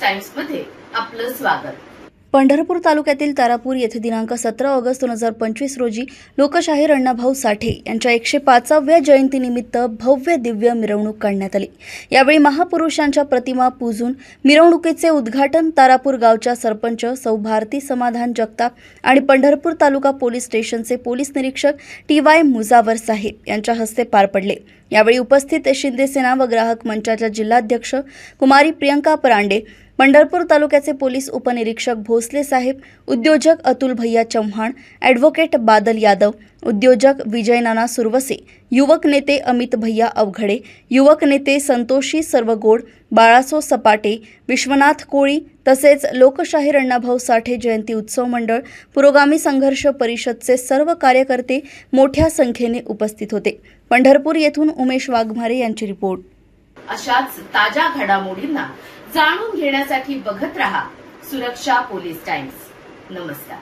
टाइम्समध्ये आपलं स्वागत. पंढरपूर तालुक्यातील तारापूर येथे दिनांक सतरा ऑगस्ट दोन हजार पंचवीस रोजी लोकशाहीर अण्णाभाऊ साठे यांच्या एकशे पाचाव्या जयंतीनिमित्त भव्य दिव्य मिरवणूक काढण्यात आली. यावेळी महापुरुषांच्या प्रतिमा पूजून मिरवणुकीचे उद्घाटन तारापूर गावच्या सरपंच सौ भारती समाधान जगताप आणि पंढरपूर तालुका पोलीस स्टेशनचे पोलीस निरीक्षक टी वाय मुजावर साहेब यांच्या हस्ते पार पडले. यावेळी उपस्थित शिंदे सेना व ग्राहक मंचाच्या जिल्हाध्यक्ष कुमारी प्रियंका परांडे पंढरपूर तालुक्याचे पोलीस उपनिरीक्षक भोसले साहेब उद्योजक अतुल भैया चव्हाण ॲडव्होकेट बादल यादव उद्योजक विजय नाना सुरवसे युवक नेते अमित भैया अवघडे युवक नेते संतोषी सर्वगोड बाळासो सपाटे विश्वनाथ कोळी तसेच लोकशाहीर अण्णाभाऊ साठे जयंती उत्सव मंडळ पुरोगामी संघर्ष परिषदचे सर्व कार्यकर्ते मोठ्या संख्येने उपस्थित होते. पंढरपूर येथून उमेश वाघमारे यांची रिपोर्ट. अशाच ताज्या घडामोडींना जाणून घेण्यासाठी बघत रहा सुरक्षा पोलीस टाइम्स. नमस्कार.